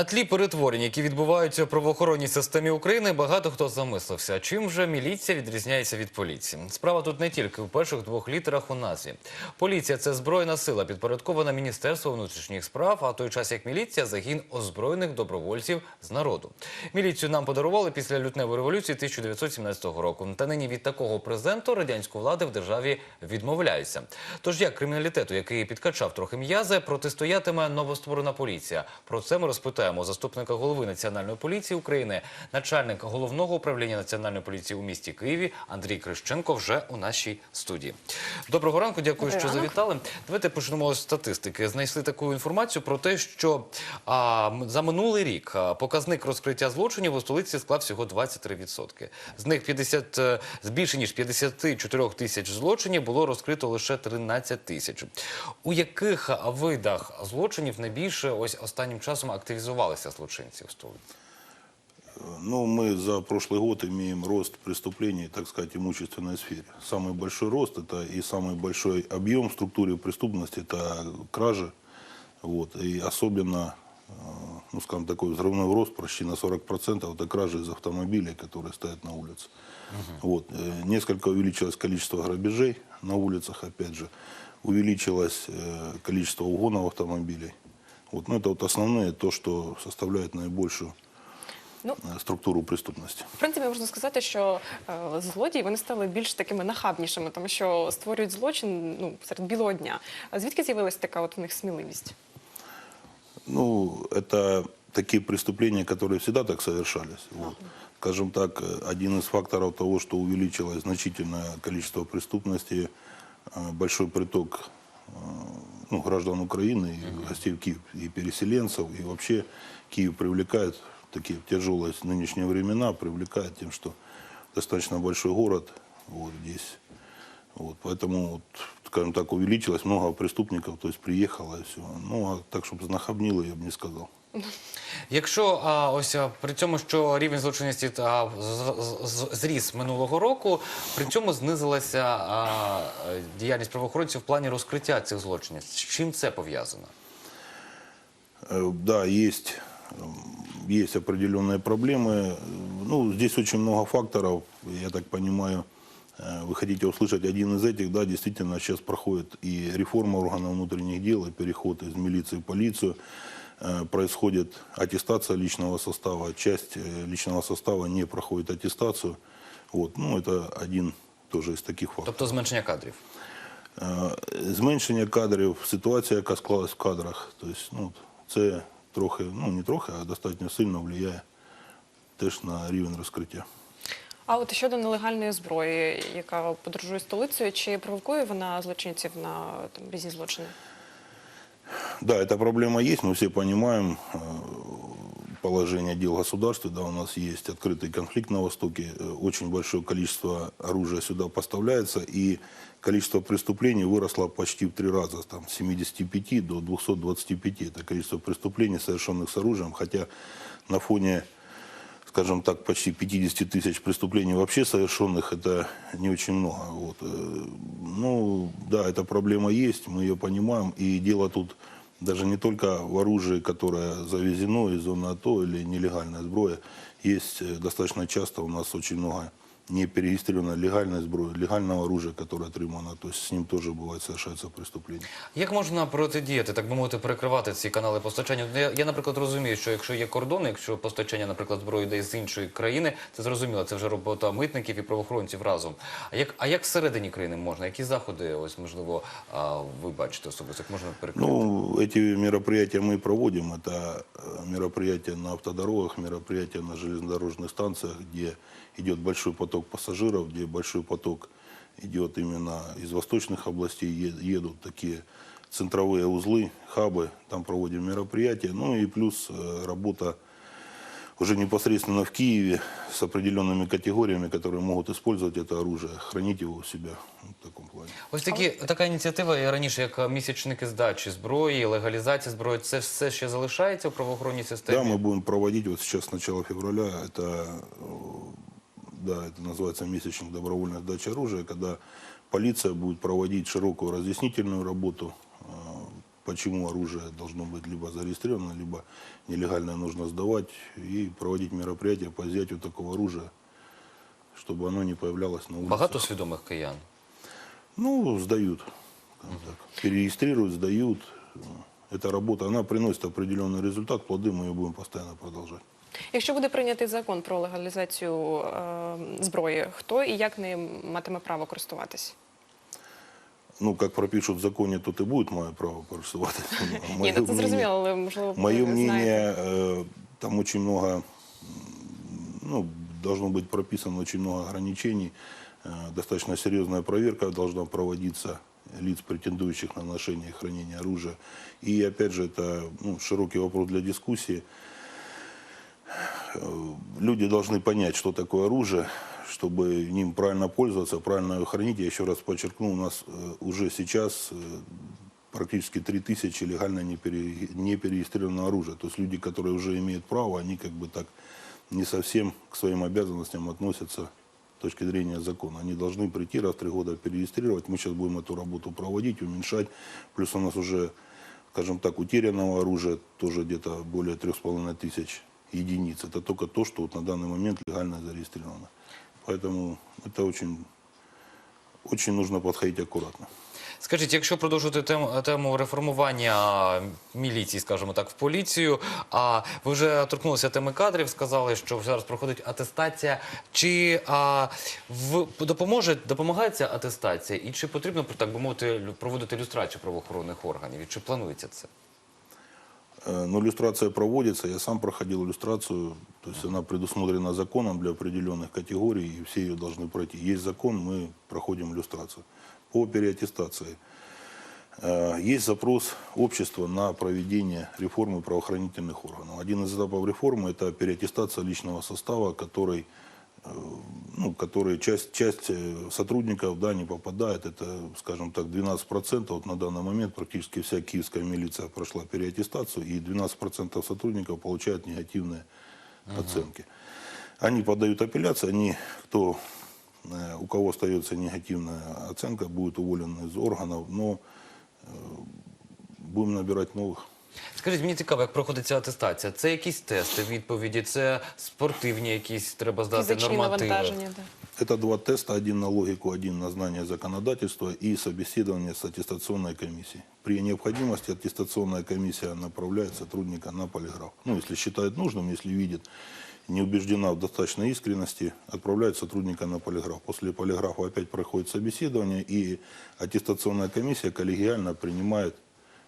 На тлі перетворень, які відбуваються в правоохоронній системі України, багато хто замислився, чим же міліція відрізняється від поліції. Справа тут не тільки в перших двох літерах у назві. Поліція це збройна сила, підпорядкована Міністерству внутрішніх справ, а той час як міліція загін озброєних добровольців з народу. Міліцію нам подарували після лютневої революції 1917 року. Та нині від такого президенту радянської влади в державі відмовляються. Тож як криміналітету, який підкачав трохи м'язи, протистоятиме новостворена поліція. Про це ми розпитаємо заступника голови національної поліції України, начальник головного управління національної поліції у місті Києві Андрій Крищенко вже у нашій студії. Доброго ранку, дякую, що ранок. завітали. Давайте почнемо з статистики. Знайшли таку інформацію про те, що а, за минулий рік показник розкриття злочинів у столиці склав всього 23%. З них 50, е, з більше ніж 54 тисяч злочинів було розкрито лише 13 тисяч. У яких видах злочинів найбільше ось останнім часом активізувалися злочинці в столиці? Ну, мы за прошлый год имеем рост преступлений, так сказать, в имущественной сфере. Самый большой рост это и самый большой объем в структуре преступности это кражи. Вот, и особенно, э, ну, скажем, такой взрывной рост почти на 40% это кражи из автомобилей, которые стоят на улице. Вот, э, несколько увеличилось количество грабежей на улицах, опять же. Увеличилось э, количество угонов автомобилей. Вот, ну, это вот основные, то, что составляет наибольшую Ну, е, структуру преступності. в принципі, можна сказати, що е, злодії вони стали більш такими нахабнішими, тому що створюють злочин ну, серед білого дня. А звідки з'явилася така от в них сміливість? Ну, это такие преступления, которые всегда так совершались. Вот. Скажем так, э, один из факторов того, что увеличилось значительное количество преступности, э, большой приток э, ну, граждан Украины, и гостей в Киев, и переселенцев, и вообще Киев привлекает в такие тяжелые нынешние времена, привлекает тем, что достаточно большой город вот здесь. Вот, поэтому, вот, скажем так, увеличилось много преступников, то есть приехало и все. Ну, а так, чтобы знахабнило, я бы не сказал. Якщо а, ось а, при цьому, що рівень злочинності та, з- з- з- зріс минулого року, при цьому знизилася а, е, діяльність правоохоронців в плані розкриття цих злочинів. З чим це пов'язано? Э, Да, есть, м, есть определенные проблемы. Э, Ну, здесь очень много факторов. Я так понимаю, э, вы хотите услышать один из этих. Да, действительно, сейчас проходит и реформа органов внутренних дел, и переход из милиции в полицию. Э, Происходит аттестация личного состава. Часть э, личного состава не проходит аттестацию. Вот. Ну, это один тоже из таких факторов. Тобто зменшення кадрів. Е, Зменшення кадрів, ситуація, яка склалась в кадрах, тобто, ну, це трохи, ну не трохи, а достатньо сильно впливає теж на рівень розкриття. А от щодо нелегальної зброї, яка подорожує столицею, чи провокує вона злочинців на там, різні злочини? Да, эта проблема есть, мы все понимаем э, положение дел государства. Да, у нас есть открытый конфликт на Востоке, э, очень большое количество оружия сюда поставляется, и количество преступлений выросло почти в три раза, там, с 75 до 225. Это количество преступлений, совершенных с оружием, хотя на фоне скажем так, почти 50 тысяч преступлений вообще совершенных, это не очень много. Вот. Э, Ну, да, эта проблема есть, мы ее понимаем, и дело тут даже не только в оружии, которое завезено из зоны АТО или нелегальная сброя. Есть э, достаточно часто у нас очень много не перерегистрированной легальной сброи, легального оружия, которое отримано. То есть с ним тоже бывает совершается преступление. Як можна протидіяти, так би мовити, перекривати ці канали постачання? Ну, Я, я, наприклад, розумію, що якщо є кордон, якщо постачання, наприклад, зброї йде з іншої країни, це зрозуміло, це вже робота митників і правоохоронців разом. А як, а як всередині країни можна? Які заходи, ось можливо, а, ви бачите особисто, як можна перекрити? Ну, эти мероприятия мы проводим. Это э, мероприятия на автодорогах, мероприятия на железнодорожных станциях, где идет большой поток пассажиров, где большой поток идет именно из восточных областей, е- едут такие центровые узлы, хабы, там проводим мероприятия. Ну и плюс э, работа уже непосредственно в Киеве с определенными категориями, которые могут использовать это оружие, хранить его у себя ну, в таком плане. Ось такі така ініціатива і раніше, як місячники здачі зброї, легалізація зброї, це все ще залишається в правоохоронній системі. Да, мы будем проводить вот сейчас с начала февраля, это, э, да, это называется месячник добровольной сдачи оружия, когда полиция будет проводить широкую разъяснительную работу, э, почему оружие должно быть либо зарегистрировано, либо нелегально нужно сдавать, и проводить мероприятия по изъятию такого оружия, чтобы оно не появлялось на улице. Багато свідомих киян. Ну, сдают. скажем так. Перерегистрируют, сдают. Эта работа, она приносит определенный результат, плоды мы ее будем постоянно продолжать. Якщо буде прийнятий закон про легалізацію е, зброї, хто і як ним матиме право користуватись? Ну, как пропишут в законе, тут и будет мое право користуватися. Ні, ну це зрозуміло, але можливо ви Мое знаєте. мнение, э, там очень много, м, ну, должно быть прописано очень много ограничений. Э, Достаточно серьезная проверка должна проводиться лиц, претендующих на ношение и хранение оружия. И опять же, это ну, широкий вопрос для дискуссии. Э, Люди должны понять, что такое оружие, чтобы ним правильно пользоваться, правильно хранить. Я еще раз подчеркну, у нас э, уже сейчас э, практически 3000 легально не, пере, не оружия. То есть люди, которые уже имеют право, они как бы так не совсем к своим обязанностям относятся с точки зрения закона. Они должны прийти раз в три года перерегистрировать. Мы сейчас будем эту работу проводить, уменьшать. Плюс у нас уже, скажем так, утерянного оружия тоже где-то более трех с половиной тысяч единиц. Это только то, что вот на данный момент легально зарегистрировано. Поэтому это очень, очень нужно подходить аккуратно. Скажіть, якщо продовжувати тему, тему реформування міліції, скажімо так, в поліцію, а ви вже торкнулися теми кадрів, сказали, що зараз проходить атестація. Чи а, в, допоможе, допомагає ця атестація? І чи потрібно, так би мовити, лю- проводити люстрацію правоохоронних органів? І чи планується це? Э, Но иллюстрация проводится, я сам проходил иллюстрацию, то есть она предусмотрена законом для определенных категорий, и все ее должны пройти. Есть закон, мы проходим иллюстрацию. По переаттестации. Э, Есть запрос общества на проведение реформы правоохранительных органов. Один из этапов реформы – это переаттестация личного состава, который э, ну, которые часть, часть э, сотрудников да, не попадает. Это, скажем так, 12%. Вот на данный момент практически вся киевская милиция прошла переаттестацию, и 12% сотрудников получают негативные оценки. Они подают апелляцию, они, кто, э, у кого остается негативная оценка, будет уволен из органов, но э, будем набирать новых. Скажіть, мені цікаво, як проходить ця атестація. Це якісь тести, відповіді, це спортивні якісь треба здати Фізичні нормативи. навантаження. Да. Это два теста, один на логику, один на знание законодательства и собеседование с аттестационной комиссией. При необходимости аттестационная комиссия направляет сотрудника на полиграф. Ну, если считает нужным, если видит, не убеждена в достаточной искренности, отправляет сотрудника на полиграф. После полиграфа опять проходит собеседование, и аттестационная комиссия коллегиально принимает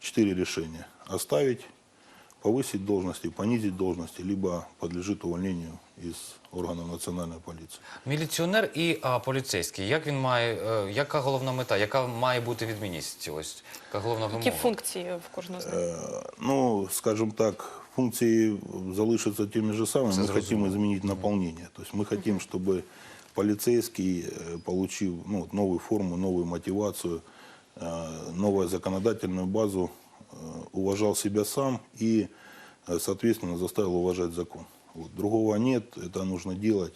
четыре решения. Оставить, повысить должности, понизить должности, либо подлежит увольнению из органов национальной полиции. Міліціонер і а, поліцейський. Як він має, е, яка головна мета, яка має бути відмінність? Ось яка головна вимога? Які функції в кожного з них? Э, Ну, скажем так, функции залишатся теми же самыми. Це Мы зрозуміло. хотим изменить наполнение. То есть мы хотим, чтобы полицейский э, получил ну, вот новую форму, новую мотивацию, э, новую законодательную базу, э, уважал себя сам и, э, соответственно, заставил уважать закон. Вот. Другого нет, это нужно делать.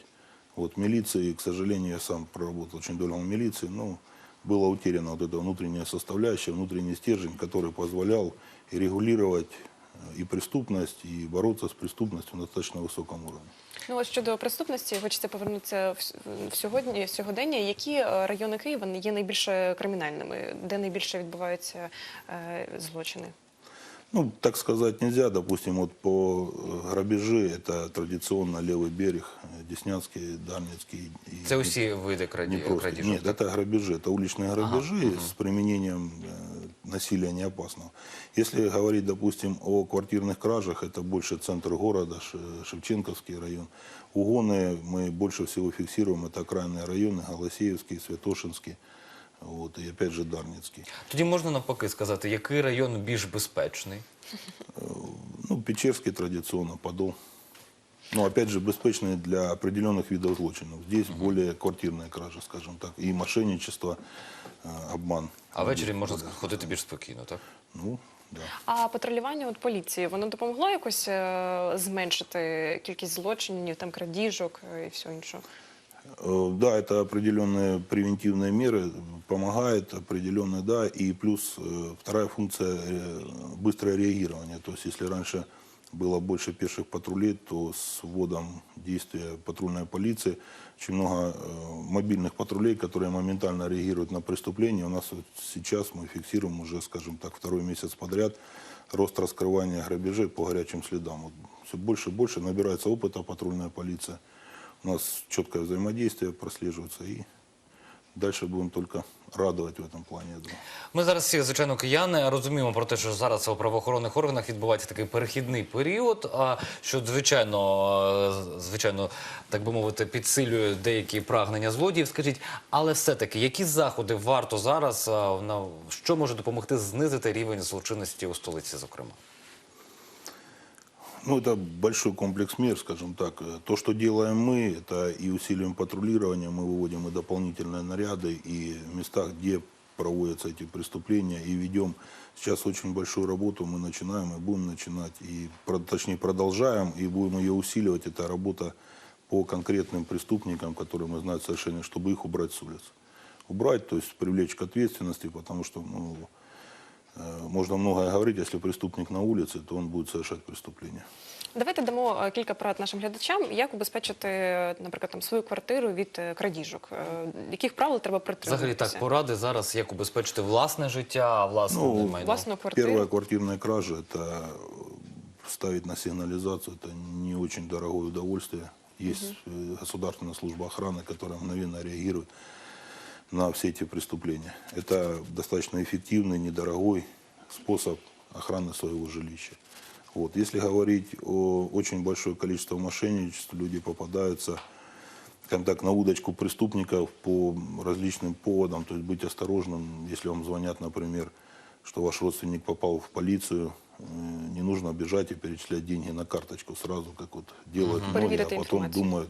Вот милиции, к сожалению, я сам проработал очень долго в милиции, но была утеряна вот эта внутренняя составляющая, внутренний стержень, который позволял регулировать э, и преступность, и бороться с преступностью на достаточно высоком уровне. Ну от щодо преступності, хочеться повернутися в, с- в сьогодні в сьогодення. Які е, райони Києва є найбільш кримінальними, де найбільше відбуваються е, злочини? Ну, так сказать нельзя. Допустим, вот по э, грабежи, это традиционно левый берег, э, Деснянский, Дарницкий. и- Це усі види краді... Не просто. крадіжок. Нет, это грабежи, это уличные грабежи с применением э, насилия неопасного. Если говорить, допустим, о квартирных кражах, это больше центр города, Ш- Шевченковский район. Угоны мы больше всего фиксируем, это окраинные районы, Голосеевский, Святошинский, вот, и опять же Дарницкий. Тоді можна навпаки сказати, який район більш безпечний? Ну, Печерский традиционно, Подол. Но опять же, беспечные для определенных видов злочинов. Здесь более квартирные кражи, скажем так, и мошенничество, э, обман. А ввечері можна ходити більш спокійно, так? Ну, да. А патрулювання от поліції воно допомогло якось е, зменшити кількість злочинів, там крадіжок е, і все інше? Э, Да, это определенные превентивные меры, помогает определенно, да, и плюс э, вторая функция э, быстрое реагирование. То есть если раньше было больше пеших патрулей, то с вводом действия патрульной полиции очень много э, мобильных патрулей, которые моментально реагируют на преступления. У нас вот сейчас мы фиксируем уже, скажем так, второй месяц подряд рост раскрывания грабежей по горячим следам. Вот все больше и больше набирается опыта патрульная полиция. У нас четкое взаимодействие прослеживается и дальше будем только радовать в этом думаю. Ми зараз всі, звичайно, кияни розуміємо про те, що зараз у правоохоронних органах відбувається такий перехідний період, а що звичайно, звичайно, так би мовити, підсилює деякі прагнення злодіїв. Скажіть, але все-таки які заходи варто зараз е, на що може допомогти знизити рівень злочинності у столиці, зокрема? Ну, это большой комплекс мер, скажем так. Э, То, что делаем мы, это и усиливаем патрулирование, мы выводим и дополнительные наряды, и в местах, где проводятся эти преступления, и ведем сейчас очень большую работу мы начинаем и будем начинать, и, про- точнее, продолжаем, и будем ее усиливать. Это работа по конкретным преступникам, которые мы знаем совершенно, чтобы их убрать с улиц. Убрать, то есть привлечь к ответственности, потому что ну, э, можно многое говорить, если преступник на улице, то он будет совершать преступление. Давайте дамо е, кілька порад нашим глядачам, як убезпечити, е, наприклад, там свою квартиру від е, крадіжок. Е, Яких правил треба Взагалі притримуватися? так поради зараз, як убезпечити власне життя, власне Ну, майно. Власну квартиру. Первая квартирная кража – это э, ставить на сигнализацию, это не очень дорогое удовольствие. Есть э, государственная служба охраны, которая мгновенно реагирует На все эти преступления. Это достаточно эффективный, недорогой способ охраны своего жилища. Вот. Если говорить о очень большое количество мошенничеств, люди попадаются скажем так, на удочку преступников по различным поводам. То есть быть осторожным, если вам звонят, например, что ваш родственник попал в полицию, э, не нужно бежать и перечислять деньги на карточку сразу, как вот делают многие, Проверить а потом информацию. думают,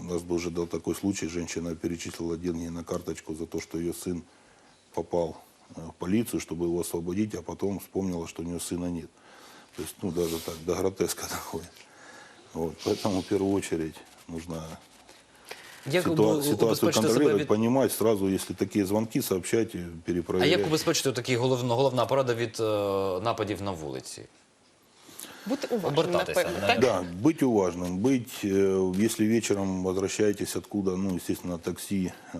у нас был уже был такой случай, женщина перечислила деньги на карточку за то, что ее сын попал э, в полицию, чтобы его освободить, а потом вспомнила, что у нее сына нет. То есть, ну, даже так, до гротеска доходит. Вот, поэтому в первую очередь нужно Як ситуа- уб- ситуацию убезпечити себе контролировать, від понимать сразу, если такие звонки, сообщать, и А перепроверять. як убезпечити такі головна головна порада від е, нападів на вулиці? Бути уважним, Обертатися, напевно. да. Так? Да, быть уважным, быть, э, если вечером возвращаетесь откуда, ну, естественно, такси, э,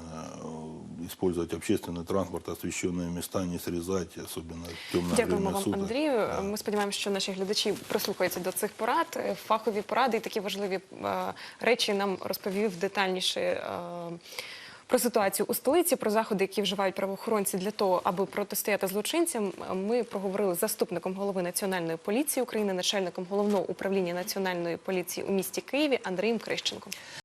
использовать общественный транспорт, освещенные места не срезать, особенно в темное Дякуємо время вам, суток. Андрію. Ми сподіваємося, що наші глядачі прислухаються до цих порад. Е, Фахові поради і такі важливі е, речі нам розповів детальніше. е, про ситуацію у столиці, про заходи, які вживають правоохоронці для того, аби протистояти злочинцям, ми проговорили з заступником голови національної поліції України, начальником головного управління національної поліції у місті Києві Андрієм Крищенком.